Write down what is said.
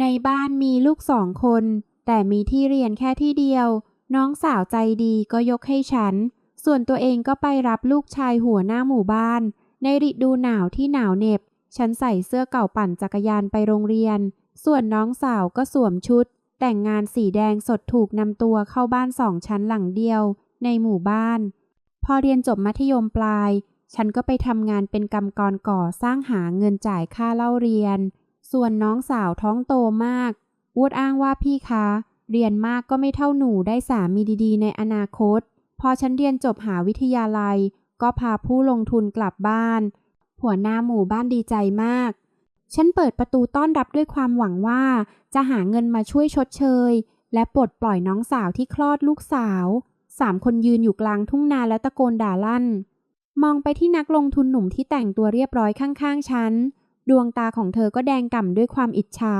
ในบ้านมีลูกสองคน แต่มีที่เรียนแค่ที่เดียว น้องสาวใจดีก็ยกให้ฉัน ส่วนตัวเองก็ไปรับลูกชายหัวหน้าหมู่บ้าน ในฤดูหนาวที่หนาวเหน็บ ฉันใส่เสื้อเก่าปั่นจักรยานไปโรงเรียน ส่วนน้องสาวก็สวมชุด แต่งงานสีแดงสดถูกนำตัวเข้าบ้านสองชั้นหลังเดียว ในหมู่บ้าน พอเรียนจบมัธยมปลาย ฉันก็ไปทำงานเป็นกรรมกรก่อสร้างหาเงินจ่ายค่าเล่าเรียน ส่วนน้องสาวท้องโตมากอวดอ้างว่าพี่คะ เรียนมากก็ไม่เท่าหนูได้สามีดีๆ ในอนาคต พอฉันเรียนจบหาวิทยาลัย ก็พาผู้ลงทุนกลับบ้าน หัวหน้าหมู่บ้านดีใจมาก ฉันเปิดประตูต้อนรับด้วยความหวังว่า จะหาเงินมาช่วยชดเชย และปลดปล่อยน้องสาวที่คลอดลูกสาวสามคนยืนอยู่กลางทุ่งนาและตะโกนด่าลั่น มองไปที่นักลงทุนหนุ่มที่แต่งตัวเรียบร้อยข้างๆฉัน ดวงตาของเธอก็แดงก่ำด้วยความอิจฉา